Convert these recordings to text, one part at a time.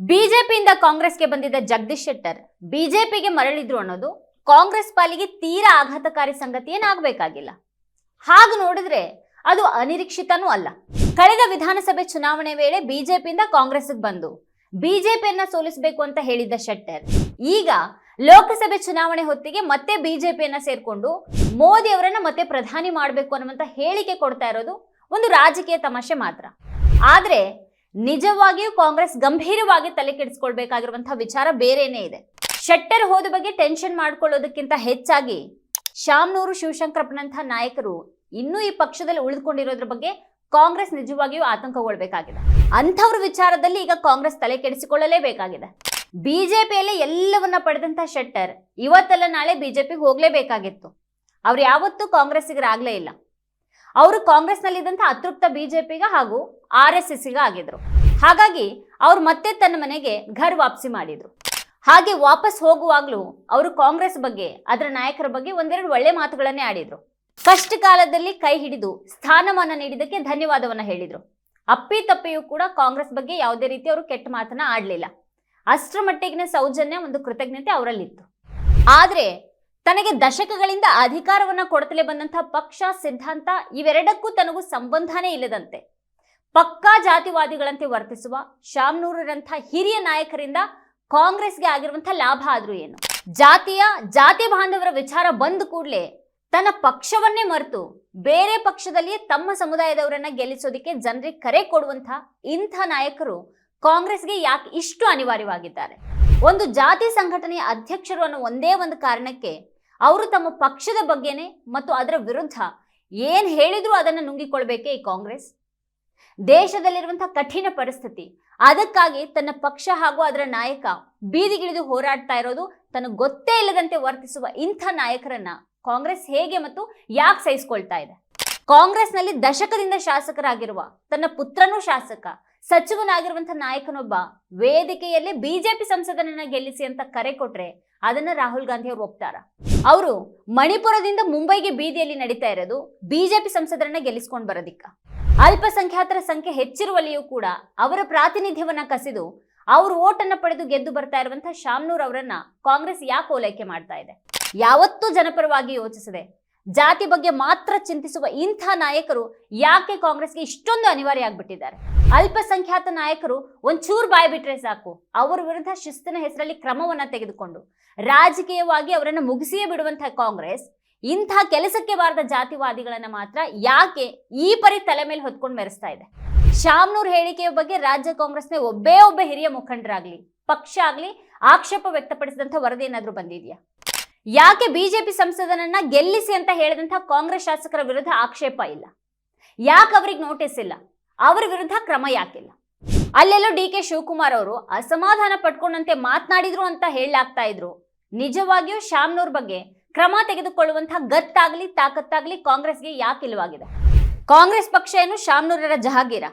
ಬಿಜೆಪಿಯಿಂದ ಕಾಂಗ್ರೆಸ್ಗೆ ಬಂದಿದ್ದ ಜಗದೀಶ್ ಶೆಟ್ಟರ್ ಬಿಜೆಪಿಗೆ ಮರಳಿದ್ರು ಅನ್ನೋದು ಕಾಂಗ್ರೆಸ್ ಪಾಲಿಗೆ ತೀರಾ ಆಘಾತಕಾರಿ ಸಂಗತಿ ಏನಾಗಬೇಕಾಗಿಲ್ಲ. ಹಾಗೆ ನೋಡಿದ್ರೆ ಅದು ಅನಿರೀಕ್ಷಿತನೂ ಅಲ್ಲ. ಕಳೆದ ವಿಧಾನಸಭೆ ಚುನಾವಣೆ ವೇಳೆ ಬಿಜೆಪಿಯಿಂದ ಕಾಂಗ್ರೆಸ್ಗೆ ಬಂದು ಬಿಜೆಪಿಯನ್ನ ಸೋಲಿಸಬೇಕು ಅಂತ ಹೇಳಿದ್ದ ಶೆಟ್ಟರ್ ಈಗ ಲೋಕಸಭೆ ಚುನಾವಣೆ ಹೊತ್ತಿಗೆ ಮತ್ತೆ ಬಿಜೆಪಿಯನ್ನ ಸೇರ್ಕೊಂಡು ಮೋದಿ ಅವರನ್ನ ಮತ್ತೆ ಪ್ರಧಾನಿ ಮಾಡಬೇಕು ಅನ್ನುವಂತ ಹೇಳಿಕೆ ಕೊಡ್ತಾ ಇರೋದು ಒಂದು ರಾಜಕೀಯ ತಮಾಷೆ ಮಾತ್ರ. ಆದ್ರೆ ನಿಜವಾಗಿಯೂ ಕಾಂಗ್ರೆಸ್ ಗಂಭೀರವಾಗಿ ತಲೆ ಕೆಡಿಸ್ಕೊಳ್ಬೇಕಾಗಿರುವಂತಹ ವಿಚಾರ ಬೇರೆನೇ ಇದೆ. ಶೆಟ್ಟರ್ ಹೋದ ಬಗ್ಗೆ ಟೆನ್ಷನ್ ಮಾಡ್ಕೊಳ್ಳೋದಕ್ಕಿಂತ ಹೆಚ್ಚಾಗಿ ಶಾಮ್ನೂರು ಶಿವಶಂಕರಪ್ಪನಂತಹ ನಾಯಕರು ಇನ್ನೂ ಈ ಪಕ್ಷದಲ್ಲಿ ಉಳಿದುಕೊಂಡಿರೋದ್ರ ಬಗ್ಗೆ ಕಾಂಗ್ರೆಸ್ ನಿಜವಾಗಿಯೂ ಆತಂಕಗೊಳ್ಬೇಕಾಗಿದೆ. ಅಂಥವ್ರ ವಿಚಾರದಲ್ಲಿ ಈಗ ಕಾಂಗ್ರೆಸ್ ತಲೆ ಕೆಡಿಸಿಕೊಳ್ಳಲೇಬೇಕಾಗಿದೆ. ಬಿಜೆಪಿಯಲ್ಲಿ ಎಲ್ಲವನ್ನ ಪಡೆದಂತಹ ಶೆಟ್ಟರ್ ಇವತ್ತೆಲ್ಲ ನಾಳೆ ಬಿಜೆಪಿಗೆ ಹೋಗ್ಲೇಬೇಕಾಗಿತ್ತು. ಅವ್ರು ಯಾವತ್ತೂ ಕಾಂಗ್ರೆಸ್ಸಿಗರಾಗ್ಲೇ ಇಲ್ಲ. ಅವರು ಕಾಂಗ್ರೆಸ್ನಲ್ಲಿದ್ದಂಥ ಅತೃಪ್ತ ಬಿಜೆಪಿಗ ಹಾಗೂ ಆರ್ ಎಸ್ ಎಸ್ಸಿಗ ಆಗಿದ್ರು. ಹಾಗಾಗಿ ಅವ್ರು ಮತ್ತೆ ತನ್ನ ಮನೆಗೆ ಘರ್ ವಾಪಸಿ ಮಾಡಿದ್ರು. ಹಾಗೆ ವಾಪಸ್ ಹೋಗುವಾಗ್ಲೂ ಅವರು ಕಾಂಗ್ರೆಸ್ ಬಗ್ಗೆ, ಅದರ ನಾಯಕರ ಬಗ್ಗೆ ಒಂದೆರಡು ಒಳ್ಳೆ ಮಾತುಗಳನ್ನೇ ಆಡಿದ್ರು. ಕಷ್ಟ ಕಾಲದಲ್ಲಿ ಕೈ ಹಿಡಿದು ಸ್ಥಾನಮಾನ ನೀಡಿದ್ದಕ್ಕೆ ಧನ್ಯವಾದವನ್ನ ಹೇಳಿದ್ರು. ಅಪ್ಪಿ ತಪ್ಪಿಯೂ ಕೂಡ ಕಾಂಗ್ರೆಸ್ ಬಗ್ಗೆ ಯಾವುದೇ ರೀತಿ ಅವರು ಕೆಟ್ಟ ಮಾತನ್ನ ಆಡ್ಲಿಲ್ಲ. ಅಷ್ಟರ ಮಟ್ಟಿಗಿನ ಸೌಜನ್ಯ ಒಂದು ಕೃತಜ್ಞತೆ ಅವರಲ್ಲಿತ್ತು. ಆದ್ರೆ ತನಗೆ ದಶಕಗಳಿಂದ ಅಧಿಕಾರವನ್ನ ಕೊಡತಲೇ ಬಂದಂತಹ ಪಕ್ಷ, ಸಿದ್ಧಾಂತ ಇವೆರಡಕ್ಕೂ ತನಗೂ ಸಂಬಂಧನೇ ಇಲ್ಲದಂತೆ. ಪಕ್ಕಾ ಜಾತಿವಾದಿಗಳಂತೆ ವರ್ತಿಸುವ ಶಾಮ್ನೂರರಂಥ ಹಿರಿಯ ನಾಯಕರಿಂದ ಕಾಂಗ್ರೆಸ್ಗೆ ಆಗಿರುವಂತಹ ಲಾಭ ಆದ್ರೂ ಏನು? ಜಾತಿಯ, ಜಾತಿ ಬಾಂಧವರ ವಿಚಾರ ಬಂದ ಕೂಡಲೇ ತನ್ನ ಪಕ್ಷವನ್ನೇ ಮರೆತು ಬೇರೆ ಪಕ್ಷದಲ್ಲಿಯೇ ತಮ್ಮ ಸಮುದಾಯದವರನ್ನ ಗೆಲ್ಲಿಸೋದಕ್ಕೆ ಜನರಿಗೆ ಕರೆ ಕೊಡುವಂಥ ಇಂಥ ನಾಯಕರು ಕಾಂಗ್ರೆಸ್ಗೆ ಯಾಕೆ ಇಷ್ಟು ಅನಿವಾರ್ಯವಾಗಿದ್ದಾರೆ? ಒಂದು ಜಾತಿ ಸಂಘಟನೆಯ ಅಧ್ಯಕ್ಷರು ಅನ್ನೋ ಒಂದೇ ಒಂದು ಕಾರಣಕ್ಕೆ ಅವರು ತಮ್ಮ ಪಕ್ಷದ ಬಗ್ಗೆನೆ ಮತ್ತು ಅದರ ವಿರುದ್ಧ ಏನ್ ಹೇಳಿದ್ರು ಅದನ್ನು ನುಂಗಿಕೊಳ್ಬೇಕೇ ಈ ಕಾಂಗ್ರೆಸ್? ದೇಶದಲ್ಲಿರುವಂತಹ ಕಠಿಣ ಪರಿಸ್ಥಿತಿ. ಅದಕ್ಕಾಗಿ ತನ್ನ ಪಕ್ಷ ಹಾಗೂ ಅದರ ನಾಯಕ ಬೀದಿಗಿಳಿದು ಹೋರಾಡ್ತಾ ಇರೋದು ತನಗೆ ಗೊತ್ತೇ ಇಲ್ಲದಂತೆ ವರ್ತಿಸುವ ಇಂಥ ನಾಯಕರನ್ನ ಕಾಂಗ್ರೆಸ್ ಹೇಗೆ ಮತ್ತು ಯಾಕೆ ಸಹಿಸ್ಕೊಳ್ತಾ ಇದೆ? ಕಾಂಗ್ರೆಸ್ನಲ್ಲಿ ದಶಕದಿಂದ ಶಾಸಕರಾಗಿರುವ ತನ್ನ ಪುತ್ರನೂ ಶಾಸಕ ಸಚಿವನಾಗಿರುವಂತಹ ನಾಯಕನೊಬ್ಬ ವೇದಿಕೆಯಲ್ಲಿ ಬಿಜೆಪಿ ಸಂಸದನನ್ನ ಗೆಲ್ಲಿಸಿ ಅಂತ ಕರೆ ಕೊಟ್ರೆ ಅದನ್ನ ರಾಹುಲ್ ಗಾಂಧಿ ಅವರು ಒಪ್ತಾರ. ಅವರು ಮಣಿಪುರದಿಂದ ಮುಂಬೈಗೆ ಬೀದಿಯಲ್ಲಿ ನಡೀತಾ ಇರೋದು ಬಿಜೆಪಿ ಸಂಸದರನ್ನ ಗೆಲ್ಲಿಸ್ಕೊಂಡು ಬರೋದಿಕ್ಕ. ಅಲ್ಪಸಂಖ್ಯಾತರ ಸಂಖ್ಯೆ ಹೆಚ್ಚಿರುವಲ್ಲಿಯೂ ಕೂಡ ಅವರ ಪ್ರಾತಿನಿಧ್ಯವನ್ನ ಕಸಿದು ಅವರು ಓಟನ್ನ ಪಡೆದು ಗೆದ್ದು ಬರ್ತಾ ಇರುವಂತಹ ಶಾಮ್ನೂರ್ ಅವರನ್ನ ಕಾಂಗ್ರೆಸ್ ಯಾಕೆ ಓಲೈಕೆ ಮಾಡ್ತಾ ಇದೆ? ಯಾವತ್ತೂ ಜನಪರವಾಗಿ ಯೋಚಿಸದೆ ಜಾತಿ ಬಗ್ಗೆ ಮಾತ್ರ ಚಿಂತಿಸುವ ಇಂಥ ನಾಯಕರು ಯಾಕೆ ಕಾಂಗ್ರೆಸ್ಗೆ ಇಷ್ಟೊಂದು ಅನಿವಾರ್ಯ ಆಗ್ಬಿಟ್ಟಿದ್ದಾರೆ? ಅಲ್ಪಸಂಖ್ಯಾತ ನಾಯಕರು ಒಂಚೂರು ಬಾಯಿ ಬಿಟ್ರೆ ಸಾಕು. ಅವರ ವಿರುದ್ಧ ಶಿಸ್ತಿನ ಹೆಸರಲ್ಲಿ ಕ್ರಮವನ್ನ ತೆಗೆದುಕೊಂಡು, ರಾಜಕೀಯವಾಗಿ ಅವರನ್ನು ಮುಗಿಸಿಯೇ ಬಿಡುವಂತಹ ಕಾಂಗ್ರೆಸ್, ಇಂಥ ಕೆಲಸಕ್ಕೆ ಬಾರದ ಜಾತಿವಾದಿಗಳನ್ನ ಮಾತ್ರ ಯಾಕೆ ಈ ಪರಿ ತಲೆ ಮೇಲೆ ಹೊತ್ಕೊಂಡು ಮೆರೆಸ್ತಾ ಇದೆ? ಶಾಮ್ನೂರ್ ಹೇಳಿಕೆಯ ಬಗ್ಗೆ ರಾಜ್ಯ ಕಾಂಗ್ರೆಸ್ನ ಒಬ್ಬೇ ಒಬ್ಬ ಹಿರಿಯ ಮುಖಂಡರಾಗ್ಲಿ, ಪಕ್ಷ ಆಗ್ಲಿ ಆಕ್ಷೇಪ ವ್ಯಕ್ತಪಡಿಸಿದಂಥ ವರದಿ ಏನಾದ್ರೂ ಬಂದಿದೆಯಾ? ಯಾಕೆ ಬಿಜೆಪಿ ಸಂಸದನನ್ನ ಗೆಲ್ಲಿಸಿ ಅಂತ ಹೇಳಿದಂತಹ ಕಾಂಗ್ರೆಸ್ ಶಾಸಕರ ವಿರುದ್ಧ ಆಕ್ಷೇಪ ಇಲ್ಲ. ಯಾಕೆ ಅವ್ರಿಗೆ ನೋಟಿಸ್ ಇಲ್ಲ? ಅವರ ವಿರುದ್ಧ ಕ್ರಮ ಯಾಕಿಲ್ಲ ಅಲ್ಲೆಲ್ಲೋ ಡಿ ಕೆ ಶಿವಕುಮಾರ್ ಅವರು ಅಸಮಾಧಾನ ಪಟ್ಕೊಂಡಂತೆ ಮಾತನಾಡಿದ್ರು ಅಂತ ಹೇಳಲಾಗ್ತಾ ಇದ್ರು. ನಿಜವಾಗಿಯೂ ಶ್ಯಾಮ್ನೂರ್ ಬಗ್ಗೆ ಕ್ರಮ ತೆಗೆದುಕೊಳ್ಳುವಂತಹ ಗತ್ತಾಗ್ಲಿ, ತಾಕತ್ತಾಗ್ಲಿ ಕಾಂಗ್ರೆಸ್ಗೆ ಯಾಕೆ ಇಲ್ಲವಾಗಿದೆ? ಕಾಂಗ್ರೆಸ್ ಪಕ್ಷ ಏನು ಶ್ಯಾಮ್ನೂರರ ಜಹಾಗೀರ?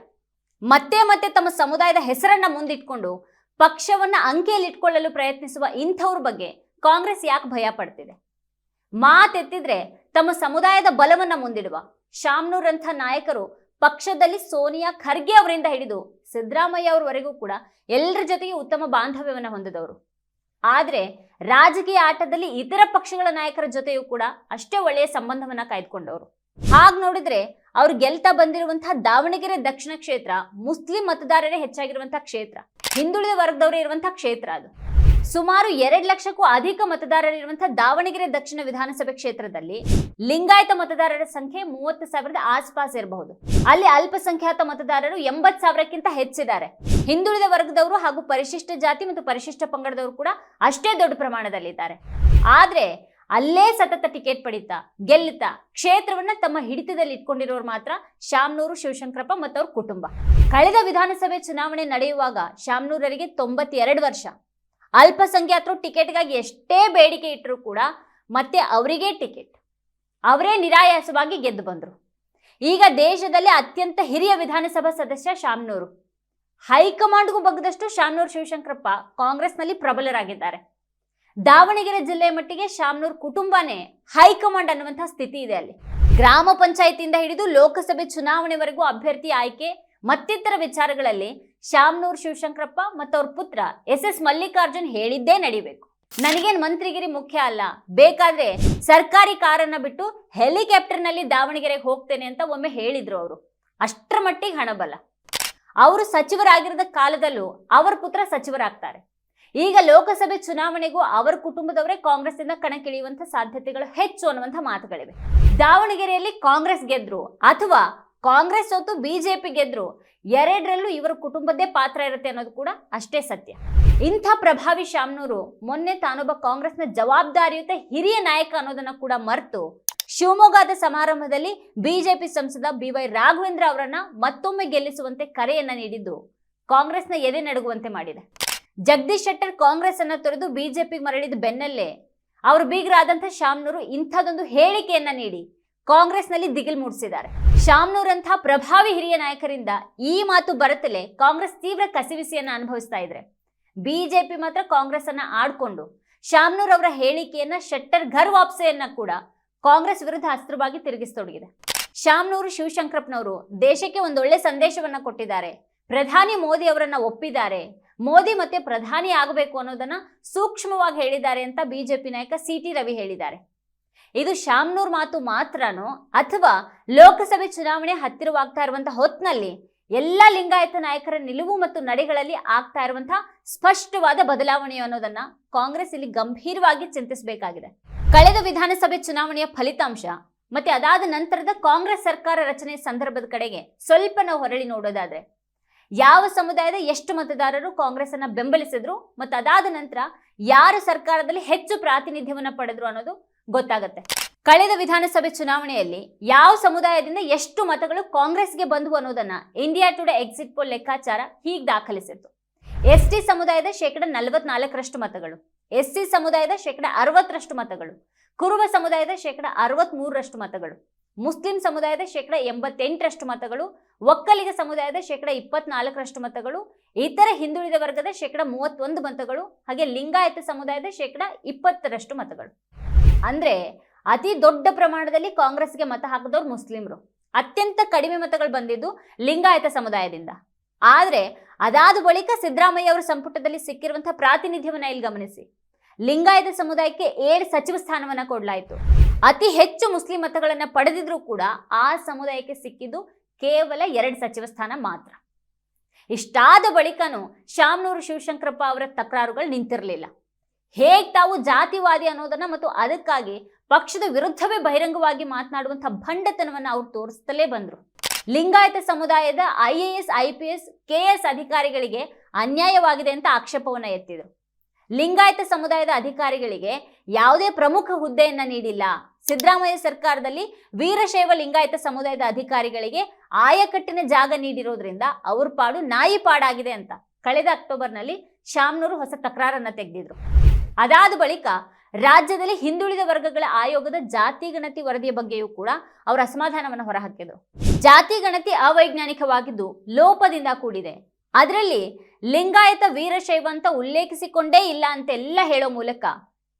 ಮತ್ತೆ ಮತ್ತೆ ತಮ್ಮ ಸಮುದಾಯದ ಹೆಸರನ್ನ ಮುಂದಿಟ್ಕೊಂಡು ಪಕ್ಷವನ್ನ ಅಂಕೆಯಲ್ಲಿಟ್ಕೊಳ್ಳಲು ಪ್ರಯತ್ನಿಸುವ ಇಂಥವ್ರ ಬಗ್ಗೆ ಕಾಂಗ್ರೆಸ್ ಯಾಕೆ ಭಯ ಪಡ್ತಿದೆ? ಮಾತೆತ್ತಿದ್ರೆ ತಮ್ಮ ಸಮುದಾಯದ ಬಲವನ್ನ ಮುಂದಿಡುವ. ಶಾಮ್ನೂರಂಥ ನಾಯಕರು ಪಕ್ಷದಲ್ಲಿ ಸೋನಿಯಾ ಖರ್ಗೆ ಅವರಿಂದ ಹಿಡಿದು ಸಿದ್ದರಾಮಯ್ಯ ಅವರವರೆಗೂ ಕೂಡ ಎಲ್ಲರ ಜೊತೆಗೆ ಉತ್ತಮ ಬಾಂಧವ್ಯವನ್ನ ಹೊಂದಿದವರು. ಆದ್ರೆ ರಾಜಕೀಯ ಆಟದಲ್ಲಿ ಇತರ ಪಕ್ಷಗಳ ನಾಯಕರ ಜೊತೆಯೂ ಕೂಡ ಅಷ್ಟೇ ಒಳ್ಳೆಯ ಸಂಬಂಧವನ್ನ ಕಾಯ್ದುಕೊಂಡವರು. ಹಾಗ್ ನೋಡಿದ್ರೆ ಅವ್ರು ಗೆಲ್ತಾ ಬಂದಿರುವಂತಹ ದಾವಣಗೆರೆ ದಕ್ಷಿಣ ಕ್ಷೇತ್ರ ಮುಸ್ಲಿಂ ಮತದಾರರೇ ಹೆಚ್ಚಾಗಿರುವಂತಹ ಕ್ಷೇತ್ರ. ಹಿಂದುಳಿದ ವರ್ಗದವರೇ ಇರುವಂತಹ ಕ್ಷೇತ್ರ ಅದು. ಸುಮಾರು ಎರಡ್ ಲಕ್ಷಕ್ಕೂ ಅಧಿಕ ಮತದಾರರಿರುವಂತಹ ದಾವಣಗೆರೆ ದಕ್ಷಿಣ ವಿಧಾನಸಭೆ ಕ್ಷೇತ್ರದಲ್ಲಿ ಲಿಂಗಾಯತ ಮತದಾರರ ಸಂಖ್ಯೆ ಮೂವತ್ತು ಸಾವಿರದ ಆಸ್ಪಾಸ್ ಇರಬಹುದು. ಅಲ್ಲಿ ಅಲ್ಪಸಂಖ್ಯಾತ ಮತದಾರರು ಎಂಬತ್ ಸಾವಿರಕ್ಕಿಂತ ಹೆಚ್ಚಿದ್ದಾರೆ. ಹಿಂದುಳಿದ ವರ್ಗದವರು ಹಾಗೂ ಪರಿಶಿಷ್ಟ ಜಾತಿ ಮತ್ತು ಪರಿಶಿಷ್ಟ ಪಂಗಡದವರು ಕೂಡ ಅಷ್ಟೇ ದೊಡ್ಡ ಪ್ರಮಾಣದಲ್ಲಿದ್ದಾರೆ. ಆದ್ರೆ ಅಲ್ಲೇ ಸತತ ಟಿಕೆಟ್ ಪಡಿತಾ ಗೆಲ್ಲುತ್ತಾ ಕ್ಷೇತ್ರವನ್ನ ತಮ್ಮ ಹಿಡಿತದಲ್ಲಿ ಇಟ್ಕೊಂಡಿರೋರು ಮಾತ್ರ ಶಾಮ್ನೂರು ಶಿವಶಂಕರಪ್ಪ ಮತ್ತು ಅವ್ರ ಕುಟುಂಬ. ಕಳೆದ ವಿಧಾನಸಭೆ ಚುನಾವಣೆ ನಡೆಯುವಾಗ ಶಾಮ್ನೂರರಿಗೆ ತೊಂಬತ್ತೆರಡು ವರ್ಷ. ಅಲ್ಪಸಂಖ್ಯಾತರು ಟಿಕೆಟ್ಗಾಗಿ ಎಷ್ಟೇ ಬೇಡಿಕೆ ಇಟ್ಟರೂ ಕೂಡ ಮತ್ತೆ ಅವರಿಗೆ ಟಿಕೆಟ್, ಅವರೇ ನಿರಾಯಾಸವಾಗಿ ಗೆದ್ದು ಬಂದರು. ಈಗ ದೇಶದಲ್ಲಿ ಅತ್ಯಂತ ಹಿರಿಯ ವಿಧಾನಸಭಾ ಸದಸ್ಯ ಶಾಮ್ನೂರು. ಹೈಕಮಾಂಡ್ಗೂ ಬಗ್ಗದಷ್ಟು ಶಾಮ್ನೂರು ಶಿವಶಂಕರಪ್ಪ ಕಾಂಗ್ರೆಸ್ನಲ್ಲಿ ಪ್ರಬಲರಾಗಿದ್ದಾರೆ. ದಾವಣಗೆರೆ ಜಿಲ್ಲೆಯ ಮಟ್ಟಿಗೆ ಶಾಮ್ನೂರ್ ಕುಟುಂಬನೇ ಹೈಕಮಾಂಡ್ ಅನ್ನುವಂತಹ ಸ್ಥಿತಿ ಇದೆ ಅಲ್ಲಿ. ಗ್ರಾಮ ಪಂಚಾಯತಿಯಿಂದ ಹಿಡಿದು ಲೋಕಸಭೆ ಚುನಾವಣೆವರೆಗೂ ಅಭ್ಯರ್ಥಿ ಆಯ್ಕೆ, ಮತ್ತಿತರ ವಿಚಾರಗಳಲ್ಲಿ ಶಾಮನೂರ್ ಶಿವಶಂಕರಪ್ಪ ಮತ್ತು ಅವ್ರ ಪುತ್ರ ಎಸ್ ಎಸ್ ಮಲ್ಲಿಕಾರ್ಜುನ್ ಹೇಳಿದ್ದೇ ನಡಿಬೇಕು. ನನಗೇನ್ ಮಂತ್ರಿಗಿರಿ ಮುಖ್ಯ ಅಲ್ಲ, ಬೇಕಾದ್ರೆ ಸರ್ಕಾರಿ ಕಾರನ್ನ ಬಿಟ್ಟು ಹೆಲಿಕಾಪ್ಟರ್ನಲ್ಲಿ ದಾವಣಗೆರೆಗೆ ಹೋಗ್ತೇನೆ ಅಂತ ಒಮ್ಮೆ ಹೇಳಿದ್ರು ಅವರು. ಅಷ್ಟರ ಮಟ್ಟಿಗೆ ಹಣಬಲ. ಅವರು ಸಚಿವರಾಗಿರದ ಕಾಲದಲ್ಲೂ ಅವರ ಪುತ್ರ ಸಚಿವರಾಗ್ತಾರೆ. ಈಗ ಲೋಕಸಭೆ ಚುನಾವಣೆಗೂ ಅವರ ಕುಟುಂಬದವರೇ ಕಾಂಗ್ರೆಸ್ನಿಂದ ಕಣಕ್ಕಿಳಿಯುವಂತ ಸಾಧ್ಯತೆಗಳು ಹೆಚ್ಚು ಅನ್ನುವಂಥ ಮಾತುಗಳಿವೆ. ದಾವಣಗೆರೆಯಲ್ಲಿ ಕಾಂಗ್ರೆಸ್ ಗೆದ್ರು ಅಥವಾ ಕಾಂಗ್ರೆಸ್ ಹೊತ್ತು ಬಿಜೆಪಿ ಗೆದ್ರು, ಎರಡರಲ್ಲೂ ಇವರ ಕುಟುಂಬದ್ದೇ ಪಾತ್ರ ಇರುತ್ತೆ ಅನ್ನೋದು ಕೂಡ ಅಷ್ಟೇ ಸತ್ಯ. ಇಂಥ ಪ್ರಭಾವಿ ಶಾಮ್ನೂರು, ಮೊನ್ನೆ ತಾನೊಬ್ಬ ಕಾಂಗ್ರೆಸ್ನ ಜವಾಬ್ದಾರಿಯುತ ಹಿರಿಯ ನಾಯಕ ಅನ್ನೋದನ್ನ ಕೂಡ ಮರೆತು, ಶಿವಮೊಗ್ಗದ ಸಮಾರಂಭದಲ್ಲಿ ಬಿಜೆಪಿ ಸಂಸದ ಬಿ ವೈ ರಾಘವೇಂದ್ರ ಅವರನ್ನ ಮತ್ತೊಮ್ಮೆ ಗೆಲ್ಲಿಸುವಂತೆ ಕರೆಯನ್ನ ನೀಡಿದ್ದು, ಕಾಂಗ್ರೆಸ್ನ ಎದೆ ನಡುಗುವಂತೆ ಮಾಡಿದೆ. ಜಗದೀಶ್ ಶೆಟ್ಟರ್ ಕಾಂಗ್ರೆಸ್ ಅನ್ನ ತೊರೆದು ಬಿಜೆಪಿ ಮರಳಿದ ಬೆನ್ನಲ್ಲೇ, ಅವರು ಬೀಗರಾದಂಥ ಶಾಮ್ನೂರು ಇಂಥದೊಂದು ಹೇಳಿಕೆಯನ್ನ ನೀಡಿ, ಕಾಂಗ್ರೆಸ್ನಲ್ಲಿ ದಿಗಿಲ್ ಮೂಡಿಸಿದ್ದಾರೆ. ಶಾಮ್ನೂರ್ ಅಂತಹ ಪ್ರಭಾವಿ ಹಿರಿಯ ನಾಯಕರಿಂದ ಈ ಮಾತು ಬರುತ್ತಲೇ ಕಾಂಗ್ರೆಸ್ ತೀವ್ರ ಕಸಿವಿಸಿಯನ್ನ ಅನುಭವಿಸ್ತಾ ಇದ್ರೆ. ಬಿಜೆಪಿ ಮಾತ್ರ ಕಾಂಗ್ರೆಸ್ ಅನ್ನ ಆಡ್ಕೊಂಡು ಶಾಮ್ನೂರ್ ಅವರ ಹೇಳಿಕೆಯನ್ನ ಶೆಟ್ಟರ್ ಘರ್ ವಾಪಸೆಯನ್ನ ಕೂಡ ಕಾಂಗ್ರೆಸ್ ವಿರುದ್ಧ ಅಸ್ತ್ರವಾಗಿ ತಿರುಗಿಸತೊಡಗಿದೆ. ಶಾಮ್ನೂರು ಶಿವಶಂಕರಪ್ಪನವರು ದೇಶಕ್ಕೆ ಒಂದೊಳ್ಳೆ ಸಂದೇಶವನ್ನ ಕೊಟ್ಟಿದ್ದಾರೆ. ಪ್ರಧಾನಿ ಮೋದಿ ಅವರನ್ನ ಒಪ್ಪಿದ್ದಾರೆ. ಮೋದಿ ಮತ್ತೆ ಪ್ರಧಾನಿ ಆಗಬೇಕು ಅನ್ನೋದನ್ನ ಸೂಕ್ಷ್ಮವಾಗಿ ಹೇಳಿದ್ದಾರೆ ಅಂತ ಬಿಜೆಪಿ ನಾಯಕ ಸಿ ಟಿ ರವಿ ಹೇಳಿದ್ದಾರೆ. ಇದು ಶಾಮ್ನೂರ್ ಮಾತು ಮಾತ್ರನೋ ಅಥವಾ ಲೋಕಸಭೆ ಚುನಾವಣೆ ಹತ್ತಿರವಾಗ್ತಾ ಇರುವಂತಹ ಹೊತ್ನಲ್ಲಿ ಎಲ್ಲ ಲಿಂಗಾಯತ ನಾಯಕರ ನಿಲುವು ಮತ್ತು ನಡೆಗಳಲ್ಲಿ ಆಗ್ತಾ ಇರುವಂತಹ ಸ್ಪಷ್ಟವಾದ ಬದಲಾವಣೆ ಅನ್ನೋದನ್ನ ಕಾಂಗ್ರೆಸ್ ಇಲ್ಲಿ ಗಂಭೀರವಾಗಿ ಚಿಂತಿಸಬೇಕಾಗಿದೆ. ಕಳೆದ ವಿಧಾನಸಭೆ ಚುನಾವಣೆಯ ಫಲಿತಾಂಶ ಮತ್ತೆ ಅದಾದ ನಂತರದ ಕಾಂಗ್ರೆಸ್ ಸರ್ಕಾರ ರಚನೆ ಸಂದರ್ಭದ ಕಡೆಗೆ ಸ್ವಲ್ಪ ನಾವು ಹೊರಳಿ ನೋಡೋದಾದ್ರೆ ಯಾವ ಸಮುದಾಯದ ಎಷ್ಟು ಮತದಾರರು ಕಾಂಗ್ರೆಸ್ ಅನ್ನ ಬೆಂಬಲಿಸಿದ್ರು ಮತ್ತು ಅದಾದ ನಂತರ ಯಾರು ಸರ್ಕಾರದಲ್ಲಿ ಹೆಚ್ಚು ಪ್ರಾತಿನಿಧ್ಯವನ್ನ ಪಡೆದ್ರು ಅನ್ನೋದು ಗೊತ್ತಾಗುತ್ತೆ. ಕಳೆದ ವಿಧಾನಸಭೆ ಚುನಾವಣೆಯಲ್ಲಿ ಯಾವ ಸಮುದಾಯದಿಂದ ಎಷ್ಟು ಮತಗಳು ಕಾಂಗ್ರೆಸ್ಗೆ ಬಂದವು ಅನ್ನೋದನ್ನ ಇಂಡಿಯಾ ಟುಡೇ ಎಕ್ಸಿಟ್ ಪೋಲ್ ಲೆಕ್ಕಾಚಾರ ಹೀಗೆ ದಾಖಲಿಸಿತ್ತು. ಎಸ್ ಟಿ ಸಮುದಾಯದ ಶೇಕಡ ನಲವತ್ನಾಲ್ಕರಷ್ಟು ಮತಗಳು, ಎಸ್ ಸಿ ಸಮುದಾಯದ ಶೇಕಡ ಅರವತ್ತರಷ್ಟು ಮತಗಳು, ಕುರುಬ ಸಮುದಾಯದ ಶೇಕಡ ಅರವತ್ತ್ ಮೂರರಷ್ಟು ಮತಗಳು, ಮುಸ್ಲಿಂ ಸಮುದಾಯದ ಶೇಕಡ ಎಂಬತ್ತೆಂಟರಷ್ಟು ಮತಗಳು, ಒಕ್ಕಲಿಗ ಸಮುದಾಯದ ಶೇಕಡ ಇಪ್ಪತ್ನಾಲ್ಕರಷ್ಟು ಮತಗಳು, ಇತರ ಹಿಂದುಳಿದ ವರ್ಗದ ಶೇಕಡ ಮೂವತ್ತೊಂದು ಮತಗಳು, ಹಾಗೆ ಲಿಂಗಾಯತ ಸಮುದಾಯದ ಶೇಕಡ ಇಪ್ಪತ್ತರಷ್ಟು ಮತಗಳು. ಅಂದ್ರೆ ಅತಿ ದೊಡ್ಡ ಪ್ರಮಾಣದಲ್ಲಿ ಕಾಂಗ್ರೆಸ್ಗೆ ಮತ ಹಾಕಿದವರು ಮುಸ್ಲಿಮರು. ಅತ್ಯಂತ ಕಡಿಮೆ ಮತಗಳು ಬಂದಿದ್ದು ಲಿಂಗಾಯತ ಸಮುದಾಯದಿಂದ. ಆದ್ರೆ ಅದಾದ ಬಳಿಕ ಸಿದ್ದರಾಮಯ್ಯ ಅವರ ಸಂಪುಟದಲ್ಲಿ ಸಿಕ್ಕಿರುವಂತಹ ಪ್ರಾತಿನಿಧ್ಯವನ್ನ ಇಲ್ಲಿ ಗಮನಿಸಿ. ಲಿಂಗಾಯತ ಸಮುದಾಯಕ್ಕೆ ಏಳು ಸಚಿವ ಸ್ಥಾನವನ್ನ ಕೊಡಲಾಯಿತು. ಅತಿ ಹೆಚ್ಚು ಮುಸ್ಲಿಂ ಮತಗಳನ್ನ ಪಡೆದಿದ್ರು ಕೂಡ ಆ ಸಮುದಾಯಕ್ಕೆ ಸಿಕ್ಕಿದ್ದು ಕೇವಲ ಎರಡು ಸಚಿವ ಸ್ಥಾನ ಮಾತ್ರ. ಇಷ್ಟಾದ ಬಳಿಕನೂ ಶಾಮನೂರು ಶಿವಶಂಕರಪ್ಪ ಅವರ ತಕರಾರುಗಳು ನಿಂತಿರಲಿಲ್ಲ. ಹೇಗ್ ತಾವು ಜಾತಿವಾದಿ ಅನ್ನೋದನ್ನ ಮತ್ತು ಅದಕ್ಕಾಗಿ ಪಕ್ಷದ ವಿರುದ್ಧವೇ ಬಹಿರಂಗವಾಗಿ ಮಾತನಾಡುವಂತಹ ಭಂಡತನವನ್ನ ಅವ್ರು ತೋರಿಸ್ತಲೇ ಬಂದ್ರು. ಲಿಂಗಾಯತ ಸಮುದಾಯದ I A S, I P S, K S ಅಧಿಕಾರಿಗಳಿಗೆ ಅನ್ಯಾಯವಾಗಿದೆ ಅಂತ ಆಕ್ಷೇಪವನ್ನ ಎತ್ತಿದ್ರು. ಲಿಂಗಾಯತ ಸಮುದಾಯದ ಅಧಿಕಾರಿಗಳಿಗೆ ಯಾವುದೇ ಪ್ರಮುಖ ಹುದ್ದೆಯನ್ನ ನೀಡಿಲ್ಲ. ಸಿದ್ದರಾಮಯ್ಯ ಸರ್ಕಾರದಲ್ಲಿ ವೀರಶೈವ ಲಿಂಗಾಯತ ಸಮುದಾಯದ ಅಧಿಕಾರಿಗಳಿಗೆ ಆಯಕಟ್ಟಿನ ಜಾಗ ನೀಡಿರೋದ್ರಿಂದ ಅವ್ರ ಪಾಡು ನಾಯಿ ಪಾಡಾಗಿದೆ ಅಂತ ಕಳೆದ ಅಕ್ಟೋಬರ್ನಲ್ಲಿ ಶಾಮ್ನೂರು ಹೊಸ ತಕರಾರನ್ನ ತೆಗೆದಿದ್ರು. ಅದಾದ ಬಳಿಕ ರಾಜ್ಯದಲ್ಲಿ ಹಿಂದುಳಿದ ವರ್ಗಗಳ ಆಯೋಗದ ಜಾತಿ ಗಣತಿ ವರದಿಯ ಬಗ್ಗೆಯೂ ಕೂಡ ಅವರು ಅಸಮಾಧಾನವನ್ನು ಹೊರಹಾಕಿದ್ರು. ಜಾತಿ ಗಣತಿ ಅವೈಜ್ಞಾನಿಕವಾಗಿದ್ದು ಲೋಪದಿಂದ ಕೂಡಿದೆ. ಅದರಲ್ಲಿ ಲಿಂಗಾಯತ ವೀರಶೈವ ಅಂತ ಉಲ್ಲೇಖಿಸಿಕೊಂಡೇ ಇಲ್ಲ ಅಂತೆಲ್ಲ ಹೇಳೋ ಮೂಲಕ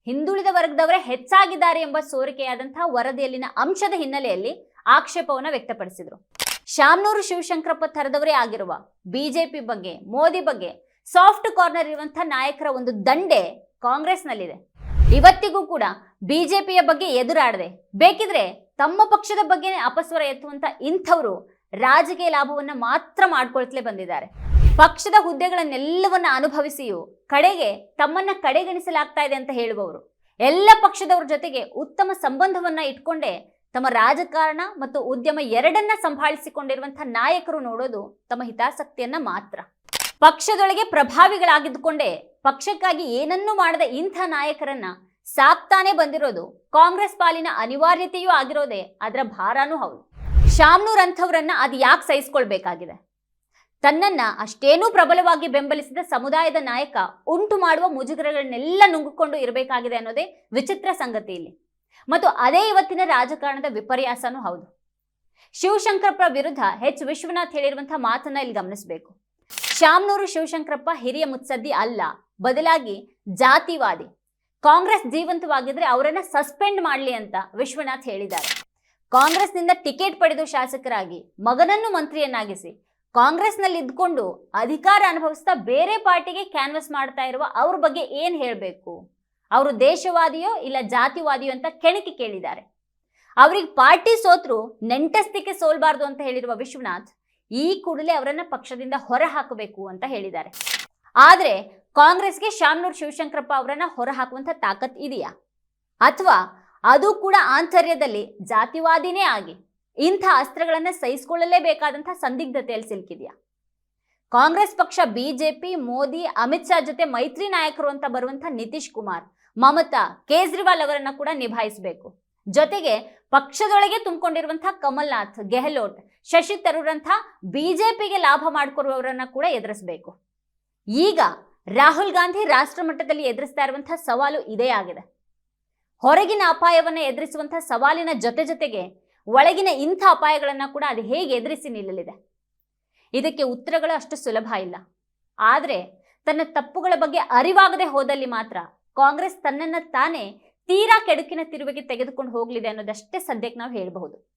ಹಿಂದುಳಿದ ವರ್ಗದವರೇ ಹೆಚ್ಚಾಗಿದ್ದಾರೆ ಎಂಬ ಸೋರಿಕೆಯಾದಂತಹ ವರದಿಯಲ್ಲಿನ ಅಂಶದ ಹಿನ್ನೆಲೆಯಲ್ಲಿ ಆಕ್ಷೇಪವನ್ನು ವ್ಯಕ್ತಪಡಿಸಿದ್ರು. ಶಾಮ್ನೂರು ಶಿವಶಂಕರಪ್ಪ ಥರದವರೇ ಆಗಿರುವ ಬಿಜೆಪಿ ಬಗ್ಗೆ, ಮೋದಿ ಬಗ್ಗೆ ಸಾಫ್ಟ್ ಕಾರ್ನರ್ ಇರುವಂತಹ ನಾಯಕರ ಒಂದು ದಂಡೆ ಕಾಂಗ್ರೆಸ್ನಲ್ಲಿದೆ. ಇವತ್ತಿಗೂ ಕೂಡ ಬಿಜೆಪಿಯ ಬಗ್ಗೆ ಎದುರಾಡದೆ, ಬೇಕಿದ್ರೆ ತಮ್ಮ ಪಕ್ಷದ ಬಗ್ಗೆನೇ ಅಪಸ್ವರ ಎತ್ತುವಂತ ಇಂಥವರು ರಾಜಕೀಯ ಲಾಭವನ್ನ ಮಾತ್ರ ಮಾಡ್ಕೊಳ್ತಲೇ ಬಂದಿದ್ದಾರೆ. ಪಕ್ಷದ ಹುದ್ದೆಗಳನ್ನೆಲ್ಲವನ್ನ ಅನುಭವಿಸಿಯೂ ಕಡೆಗೆ ತಮ್ಮನ್ನ ಕಡೆಗಣಿಸಲಾಗ್ತಾ ಇದೆ ಅಂತ ಹೇಳುವವರು. ಎಲ್ಲ ಪಕ್ಷದವ್ರ ಜೊತೆಗೆ ಉತ್ತಮ ಸಂಬಂಧವನ್ನ ಇಟ್ಕೊಂಡೇ ತಮ್ಮ ರಾಜಕಾರಣ ಮತ್ತು ಉದ್ಯಮ ಎರಡನ್ನ ಸಂಭಾಳಿಸಿಕೊಂಡಿರುವಂತಹ ನಾಯಕರು ನೋಡೋದು ತಮ್ಮ ಹಿತಾಸಕ್ತಿಯನ್ನ ಮಾತ್ರ. ಪಕ್ಷದೊಳಗೆ ಪ್ರಭಾವಿಗಳಾಗಿದ್ದುಕೊಂಡೇ ಪಕ್ಷಕ್ಕಾಗಿ ಏನನ್ನೂ ಮಾಡದ ಇಂಥ ನಾಯಕರನ್ನ ಸಾಕ್ತಾನೆ ಬಂದಿರೋದು. ಕಾಂಗ್ರೆಸ್ ಪಾಲಿನ ಅನಿವಾರ್ಯತೆಯೂ ಆಗಿರೋದೇ ಅದರ ಭಾರನೂ ಹೌದು. ಶಾಮ್ನೂರ್ ಅಂಥವ್ರನ್ನ ಅದು ಯಾಕೆ ಸಹಿಸ್ಕೊಳ್ಬೇಕಾಗಿದೆ? ತನ್ನನ್ನ ಅಷ್ಟೇನೂ ಪ್ರಬಲವಾಗಿ ಬೆಂಬಲಿಸಿದ ಸಮುದಾಯದ ನಾಯಕ ಉಂಟು ಮಾಡುವ ಮುಜುಗರಗಳನ್ನೆಲ್ಲ ನುಂಗಿಕೊಂಡು ಇರಬೇಕಾಗಿದೆ ಅನ್ನೋದೇ ವಿಚಿತ್ರ ಸಂಗತಿ ಇಲ್ಲಿ. ಮತ್ತು ಅದೇ ಇವತ್ತಿನ ರಾಜಕಾರಣದ ವಿಪರ್ಯಾಸನೂ ಹೌದು. ಶಿವಶಂಕರಪ್ಪ ವಿರುದ್ಧ ಹೆಚ್ ವಿಶ್ವನಾಥ್ ಹೇಳಿರುವಂತಹ ಮಾತನ್ನ ಇಲ್ಲಿ ಗಮನಿಸಬೇಕು. ಶಾಮ್ನೂರು ಶಿವಶಂಕರಪ್ಪ ಹಿರಿಯ ಮುತ್ಸದ್ದಿ ಅಲ್ಲ. ಬದಲಾಗಿ ಜಾತಿವಾದಿ. ಕಾಂಗ್ರೆಸ್ ಜೀವಂತವಾಗಿದ್ರೆ ಅವರನ್ನ ಸಸ್ಪೆಂಡ್ ಮಾಡಲಿ ಅಂತ ವಿಶ್ವನಾಥ್ ಹೇಳಿದ್ದಾರೆ. ಕಾಂಗ್ರೆಸ್ನಿಂದ ಟಿಕೆಟ್ ಪಡೆದು ಶಾಸಕರಾಗಿ ಮಗನನ್ನು ಮಂತ್ರಿಯನ್ನಾಗಿಸಿ ಕಾಂಗ್ರೆಸ್ನಲ್ಲಿ ಇದ್ಕೊಂಡು ಅಧಿಕಾರ ಅನುಭವಿಸ್ತಾ ಬೇರೆ ಪಾರ್ಟಿಗೆ ಕ್ಯಾನ್ವಸ್ ಮಾಡ್ತಾ ಇರುವ ಅವ್ರ ಬಗ್ಗೆ ಏನ್ ಹೇಳಬೇಕು? ಅವರು ದೇಶವಾದಿಯೋ ಇಲ್ಲ ಜಾತಿವಾದಿಯೋ ಅಂತ ಕೆಣಕಿ ಕೇಳಿದ್ದಾರೆ. ಅವ್ರಿಗೆ ಪಾರ್ಟಿ ಸೋತ್ರು ನೆಂಟಸ್ತಿಕೆ ಸೋಲ್ಬಾರ್ದು ಅಂತ ಹೇಳಿರುವ ವಿಶ್ವನಾಥ್ ಈ ಕೂಡಲೇ ಅವರನ್ನ ಪಕ್ಷದಿಂದ ಹೊರ ಹಾಕಬೇಕು ಅಂತ ಹೇಳಿದ್ದಾರೆ. ಆದ್ರೆ ಕಾಂಗ್ರೆಸ್ಗೆ ಶಾಮನೂರ್ ಶಿವಶಂಕರಪ್ಪ ಅವರನ್ನ ಹೊರ ಹಾಕುವಂತ ತಾಕತ್ ಇದೆಯಾ? ಅಥವಾ ಅದು ಕೂಡ ಆಂತರ್ಯದಲ್ಲಿ ಜಾತಿವಾದಿನೇ ಆಗಿ ಇಂಥ ಅಸ್ತ್ರಗಳನ್ನ ಸಹಿಸಿಕೊಳ್ಳಲೇಬೇಕಾದಂತಹ ಸಂದಿಗ್ಧತೆಯಲ್ಲಿ ಸಿಲುಕಿದೆಯಾ? ಕಾಂಗ್ರೆಸ್ ಪಕ್ಷ, ಬಿಜೆಪಿ, ಮೋದಿ, ಅಮಿತ್ ಶಾ ಜೊತೆ ಮೈತ್ರಿ ನಾಯಕರು ಅಂತ ಬರುವಂತ ನಿತೀಶ್ ಕುಮಾರ್, ಮಮತಾ, ಕೇಜ್ರಿವಾಲ್ ಅವರನ್ನ ಕೂಡ ನಿಭಾಯಿಸಬೇಕು. ಜೊತೆಗೆ ಪಕ್ಷದೊಳಗೆ ತುಂಬಿಕೊಂಡಿರುವಂತಹ ಕಮಲ್ನಾಥ್, ಗೆಹ್ಲೋಟ್, ಶಶಿ ತರೂರಂಥ ಬಿಜೆಪಿಗೆ ಲಾಭ ಮಾಡಿಕೊಡುವವರನ್ನ ಕೂಡ ಎದುರಿಸಬೇಕು. ಈಗ ರಾಹುಲ್ ಗಾಂಧಿ ರಾಷ್ಟ್ರ ಮಟ್ಟದಲ್ಲಿ ಎದುರಿಸ್ತಾ ಇರುವಂತಹ ಸವಾಲು ಇದೇ ಆಗಿದೆ. ಹೊರಗಿನ ಅಪಾಯವನ್ನ ಎದುರಿಸುವಂತಹ ಸವಾಲಿನ ಜೊತೆ ಜೊತೆಗೆ ಒಳಗಿನ ಇಂಥ ಅಪಾಯಗಳನ್ನ ಕೂಡ ಅದು ಹೇಗೆ ಎದುರಿಸಿ ನಿಲ್ಲಲಿದೆ? ಇದಕ್ಕೆ ಉತ್ತರಗಳು ಅಷ್ಟು ಸುಲಭ ಇಲ್ಲ. ಆದರೆ ತನ್ನ ತಪ್ಪುಗಳ ಬಗ್ಗೆ ಅರಿವಾಗದೆ ಹೋದಲ್ಲಿ ಮಾತ್ರ ಕಾಂಗ್ರೆಸ್ ತನ್ನನ್ನ ತಾನೇ ತೀರಾ ಕೆಡುಕಿನ ತಿರುವಿಗೆ ತೆಗೆದುಕೊಂಡು ಹೋಗಲಿದೆ ಅನ್ನೋದಷ್ಟೇ ಸದ್ಯಕ್ಕೆ ನಾವು ಹೇಳಬಹುದು.